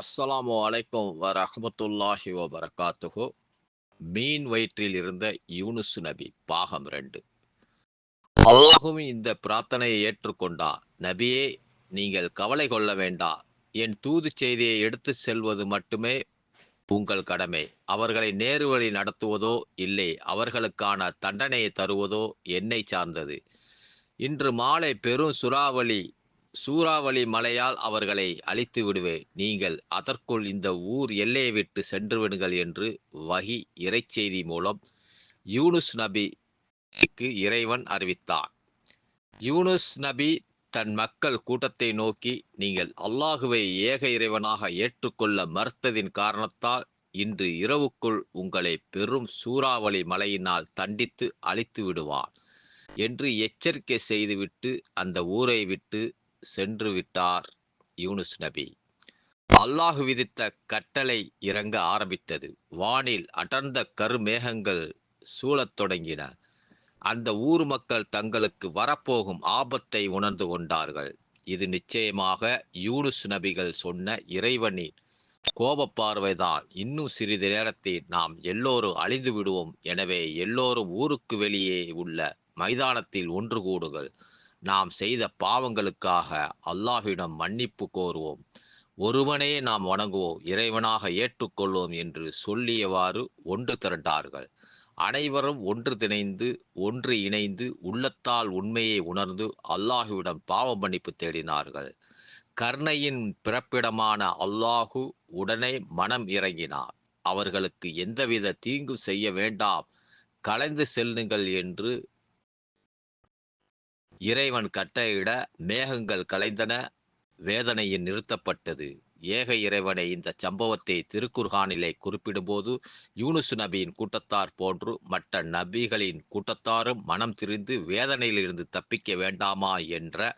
அஸ்ஸலாமு அலைக்கும் வரஹ்மத்துல்லாஹி வபரகாத்துஹு. மீன் வயிற்றில் இருந்த யூனுஸ் நபி பாகம் ரெண்டு. அல்லாஹும் இந்த பிரார்த்தனையை ஏற்றுக்கொண்டார் நபியே நீங்கள் கவலை கொள்ள வேண்டா. என் தூது செய்தியை எடுத்து செல்வது மட்டுமே உங்கள் கடமை. அவர்களை நேர்வழி நடத்துவதோ இல்லை அவர்களுக்கான தண்டனையை தருவதோ என்னை சார்ந்தது. இன்று மாலை பெரும் சுறாவளி சூறாவளி மலையால் அவர்களை அழித்து விடுவேன் நீங்கள் அதற்குள் இந்த ஊர் எல்லையை விட்டு சென்று விடுங்கள் என்று வகி இறைச்செய்தி மூலம் யூனுஸ் நபிக்கு இறைவன் அறிவித்தான். யூனுஸ் நபி தன் மக்கள் கூட்டத்தை நோக்கி நீங்கள் அல்லாஹுவை ஏக இறைவனாக ஏற்றுக்கொள்ள மறுத்ததின் காரணத்தால் இன்று இரவுக்குள் உங்களை பெரும் சூறாவளி மலையினால் தண்டித்து அழித்து விடுவான் என்று எச்சரிக்கை செய்துவிட்டு அந்த ஊரை விட்டு சென்று விட்டார் யூனுஸ் நபி. அல்லாஹு விதித்த கட்டளை இறங்க ஆரம்பித்தது. வானில் அடர்ந்த கருமேகங்கள் சூழத் தொடங்கின. அந்த ஊர் மக்கள் தங்களுக்கு வரப்போகும் ஆபத்தை உணர்ந்து கொண்டார்கள். இது நிச்சயமாக யூனுஸ் நபிகள் சொன்ன இறைவனின் கோபப்பார்வைதான் இன்னும் சிறிது நேரத்தில் நாம் எல்லோரும் அழிந்து விடுவோம் எனவே எல்லோரும் ஊருக்கு வெளியே உள்ள மைதானத்தில் ஒன்று கூடுகள் நாம் செய்த பாவங்களுக்காக அல்லாஹ்விடம் மன்னிப்பு கோருவோம். ஒருவனே நாம் வணங்குவோம். இறைவனாக ஏற்றுக்கொள்வோம் என்று சொல்லியவாறு ஒன்று திரண்டார்கள். அனைவரும் ஒன்று திணைந்து ஒன்று இணைந்து உள்ளத்தால் உண்மையை உணர்ந்து அல்லாஹுவிடம் பாவ மன்னிப்பு தேடினார்கள். கர்ணையின் பிறப்பிடமான அல்லாஹு உடனே மனம் இறங்கினார். அவர்களுக்கு எந்தவித தீங்கு செய்ய வேண்டாம். கலைந்து செல்லுங்கள் என்று இறைவன் கட்டையிட மேகங்கள் கலைந்தன வேதனையின் நிறுத்தப்பட்டது. ஏக இறைவனை இந்த சம்பவத்தை திருக்குர்ஹானிலே குறிப்பிடும்போது யூனுசு நபியின் கூட்டத்தார் போன்று மற்ற நபிகளின் கூட்டத்தாரும் மனம் திரிந்து வேதனையிலிருந்து தப்பிக்க வேண்டாமா என்ற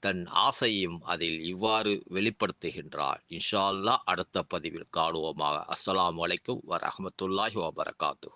தன் ஆசையும் அதில் இவ்வாறு வெளிப்படுத்துகின்றார். இன்ஷா அல்லா அடுத்த பதிவில் காணுவோமாக. அஸ்லாம் வலைக்கும் வரஹமத்துல்லாஹி வபரகாத்து